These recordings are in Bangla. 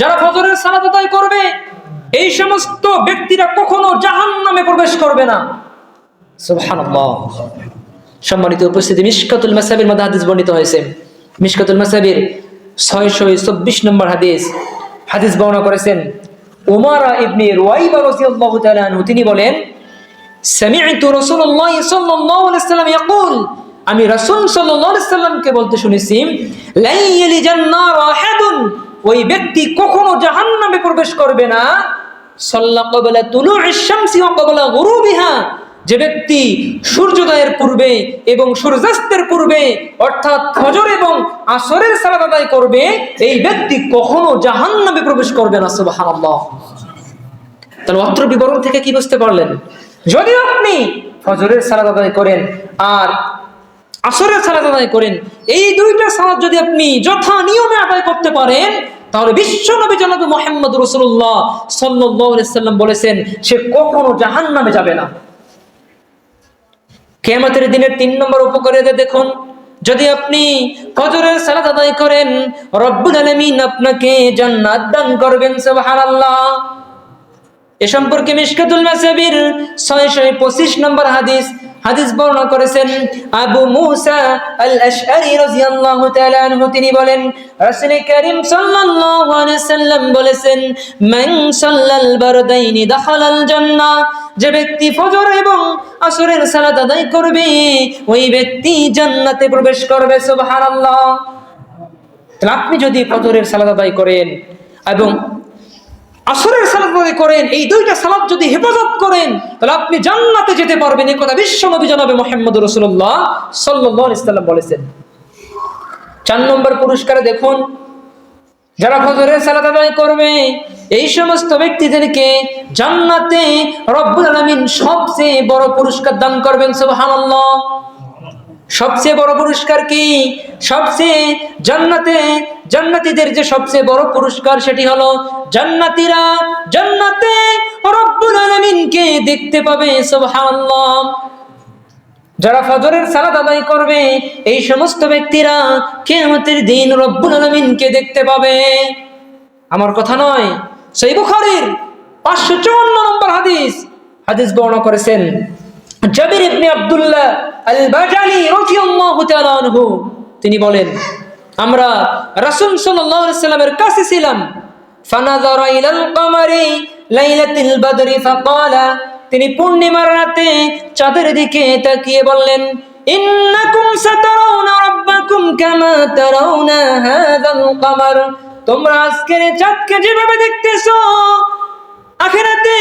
যারা ফজরের সালাত আদায় করবে, এই সমস্ত ব্যক্তিরা কখনো জাহান নামে প্রবেশ করবে না। সম্মানিত উপস্থিতি, মিশকাতুল মাসাবির মধ্যে হাদিস বর্ণিত হয়েছে। মিশকাতুল মাসাবির ছয়শো চব্বিশ নম্বর হাদিস। হাদিস বর্ণনা করেছেন উমারা ইবনে রুয়াইবা রাদিয়াল্লাহু তাআলা আনহু। তিনি বলেন, সামি'তু রাসূলুল্লাহ সাল্লাল্লাহু আলাইহি ওয়াসাল্লাম ইয়াকুল। আমি রাসূল সাল্লাল্লাহু আলাইহি সাল্লামকে বলতে শুনেছি, লাই ইয়ালিজান নার আহাদুন। ওই ব্যক্তি কখনো জাহান্নামে প্রবেশ করবে না। সাল্লা ক্বাবলা তুলু'ইশ শামসি ওয়া ক্বাবলা গুরুবিহা। যে ব্যক্তি সূর্যোদয়ের পূর্বে এবং সূর্যাস্তের পূর্বে, অর্থাৎ ফজর এবং আসরের সালাত আদায় করবে, এই ব্যক্তি কখনো জাহান্নামে প্রবেশ করবে না, সুবহানাল্লাহ। তাহলে অত্র বিবরণ থেকে কি বুঝতে পারলেন? যদি আপনি ফজরের সালাত আদায় করেন আর আসরের সালাত আদায় করেন, এই দুইটা সালাত যদি আপনি যথা নিয়মে আদায় করতে পারেন তাহলে বিশ্ব নবী জনাব মোহাম্মদ রসুল্লাহ সাল্লাম বলেছেন, সে কখনো জাহান নামে যাবে না। কেয়ামতের দিনের তিন নম্বর উপকারিতা দেখুন, যদি আপনি ফজরের সালাত আদায় করেন, রব্বুল আলামিন আপনাকে জান্নাত দান করবেন, সুবহানাল্লাহ। এ সম্পর্কে মিশকাতুল মাসাবির ছয়শো পঁচিশ নম্বর হাদিস হাদিস বর্ণনা করেছেন আবু মুসা আল আশআরি রাদিয়াল্লাহু তাআলা আনহু। তিনি বলেন, রাসূল করিম সাল্লাল্লাহু আলাইহি সাল্লাম বলেছেন, মান সাল্লাল বারদাইনি দাখালাল জান্নাহ যে ব্যক্তি ফজর এবং আসরের সালাত আদায় করবে, ওই ব্যক্তি জান্নাতে প্রবেশ করবে, সুবহানাল্লাহ। তাহলে আপনি যদি ফজরের সালাত আদায় করেন এবং আসরের সালাত করেন, এই দুইটা সালাত যদি হেফাজত করেন, তাহলে আপনি জান্নাতে যেতে পারবেন। এই কথা বিশ্ব নবী জানাবে মোহাম্মদ রসুল্লাহ সাল্লাহ ইসলাম বলেছেন। চার নম্বর পুরস্কারে দেখুন, যারা ফজরের সালাত আদায় করবে, এই সমস্ত ব্যক্তিদেরকে জান্নাতে রব্বুল আলামিন সবচেয়ে বড় পুরস্কার দান করবেন, সুবহানাল্লাহ। সবচেয়ে বড় পুরস্কার কি? সবচেয়ে জান্নাতে, জান্নাতীদের যে সবচেয়ে বড় পুরস্কার সেটি হলো, জান্নাতীরা জান্নাতে রব্বুল আলামিনকে দেখতে পাবে, সুবহানাল্লাহ। যারা ফজরের সালাত আদায় করবে, এই সমস্ত ব্যক্তিরা কিয়ামতের দিন রব্বুল আলামিনকে দেখতে পাবে। আমার কথা নয় সেই বুখারীর 554 নম্বর হাদিস হাদিস বর্ণনা করেছেন, জাবির ইবনে আব্দুল্লাহ তিনি বলেন, আমরা রাসূল সাল্লামের কাছে ছিলাম। তিনি পূর্ণিমার রাতে চাঁদের দিকে তাকিয়ে বললেন তোমরা আজকের চাঁদকে যেভাবে দেখতেছো, আখেরাতে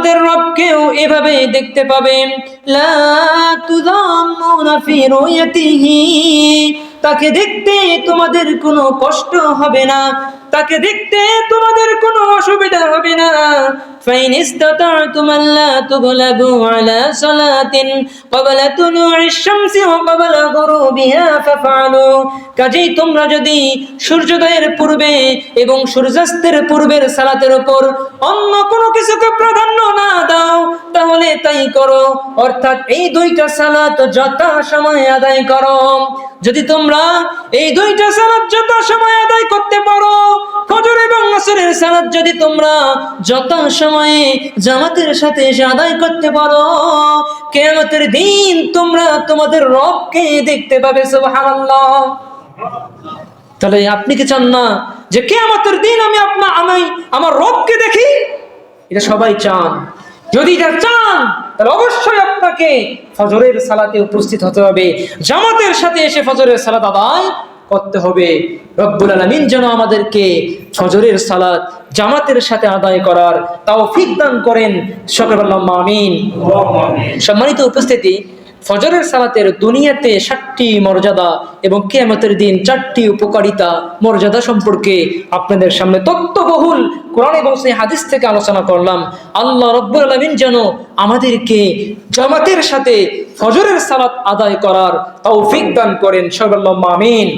তোমাদের রবকেও এভাবে দেখতে পাবে। তাকে দেখতে তোমাদের কোনো কষ্ট হবে না। তাকে দেখতে তোমাদের কোনো অসুবিধা হবে না। ইসতাতা'তুম আল্লা তুগলাবু আলা সালাতিন ক্বাবলা তুলু'ইশ শামসি ওয়া ক্বাবলা গুরুবিহা ফাফআলু কাজেই তোমরা যদি সূর্যোদয়ের পূর্বে এবং সূর্যাস্তের পূর্বের সালাতের উপর অন্য কোনো কিছুকে প্রাধান্য না দাও, তাহলে তাই করো। অর্থাৎ এই দুইটা সালাত যথা সময় আদায় করো। যদি তোমরা এই দুইটা সালাত যথা সময় আদায় করতে পারো ফজর এবং সালাত যদি তোমরা যথা সময়ে জামাতের সাথে আদায় করতে পারো, কিয়ামতের দিন তোমরা তোমাদের রবকে দেখতে পাবে, সুবহানাল্লাহ। তাহলে আপনি কি চান না যে কেয়ামতের দিন আমি আপনার আমি আমার রবকে দেখি? এটা সবাই চান। যদি এটা চান, তাহলে অবশ্যই আপনাকে ফজরের সালাতে উপস্থিত হতে হবে। জামাতের সাথে এসে ফজরের সালাত আদায় করতে হবে। রব্বুল আলমিন যেন আমাদেরকে ফজরের সালাদ জামাতের সাথে আদায় করার তাও ফিক দান করেন। সকল আমিন। সম্মানিত উপস্থিতি ফজরের সালাতের দুনিয়াতে ষাটটি মর্যাদা এবং কেয়ামতের দিন চারটি উপকারিতা মর্যাদা সম্পর্কে আপনাদের সামনে তত্ত্ববহুল কোরআন এবং সেই হাদিস থেকে আলোচনা করলাম। আল্লাহ রব্বুল আলমিন যেন আমাদেরকে জামাতের সাথে ফজরের সালাত আদায় করার তৌফিক দান করেন। সর্বাল্লাহ আমিন।